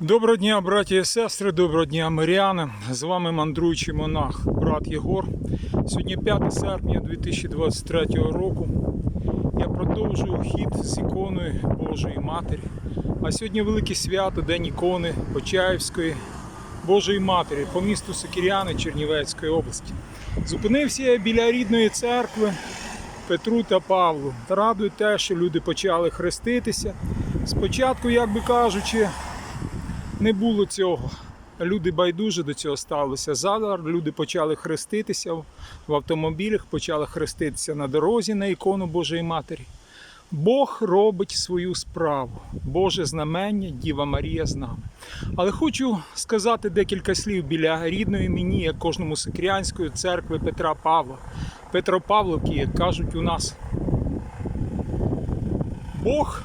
Доброго дня, браті і сестри, доброго дня, миряни. З вами мандруючий монах, брат Єгор. Сьогодні 5 серпня 2023 року. Я продовжую хід з іконою Божої Матері. А сьогодні велике свято, День ікони Почаївської Божої Матері по місту Сокіряни Чернівецької області. Зупинився я біля рідної церкви Петру та Павлу. Радує те, що люди почали хреститися. Спочатку, як би кажучи, не було цього. Люди байдуже до цього ставилися. Зараз люди почали хреститися в автомобілях, почали хреститися на дорозі на ікону Божої Матері. Бог робить свою справу. Боже знамення, Діва Марія з нами. Але хочу сказати декілька слів біля рідної мені, як кожному сикрянської церкви Петра Павла. Петропавловки, як кажуть у нас. Бог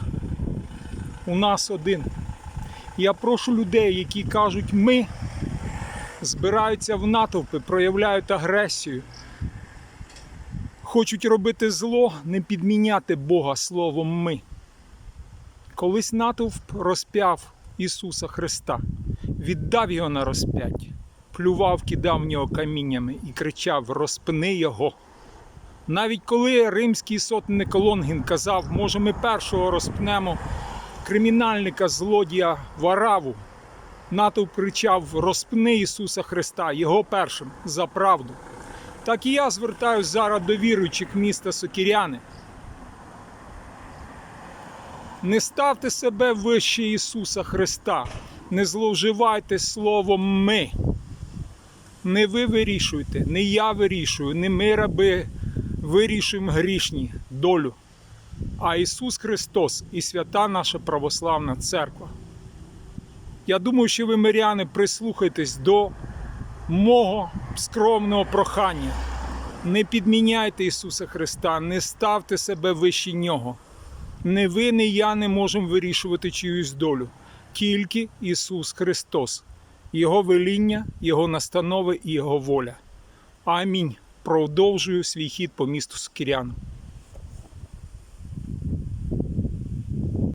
у нас один. Я прошу людей, які кажуть ми, збираються в натовпи, проявляють агресію, хочуть робити зло, не підміняти Бога словом ми. Колись натовп розп'яв Ісуса Христа, віддав його на розп'яття, плював, кидав в нього каміннями і кричав: розпни його. Навіть коли римський сотник Лонгін казав, може, ми першого розпнемо кримінальника, злодія Вараву, натовп кричав: розпни Ісуса Христа, Його першим за правду. Так і я звертаюсь зараз до віруючих міста Сокіряни. Не ставте себе вище Ісуса Христа, не зловживайте словом ми. Не ви вирішуєте, не я вирішую, не ми раби вирішуємо грішні долю а Ісус Христос і свята наша православна церква. Я думаю, що ви, миряни, прислухайтесь до мого скромного прохання. Не підміняйте Ісуса Христа, не ставте себе вище Нього. Не ви, не я не можемо вирішувати чиюсь долю. Тільки Ісус Христос, Його веління, Його настанови і Його воля. Амінь. Продовжую свій хід по місту Скіряну.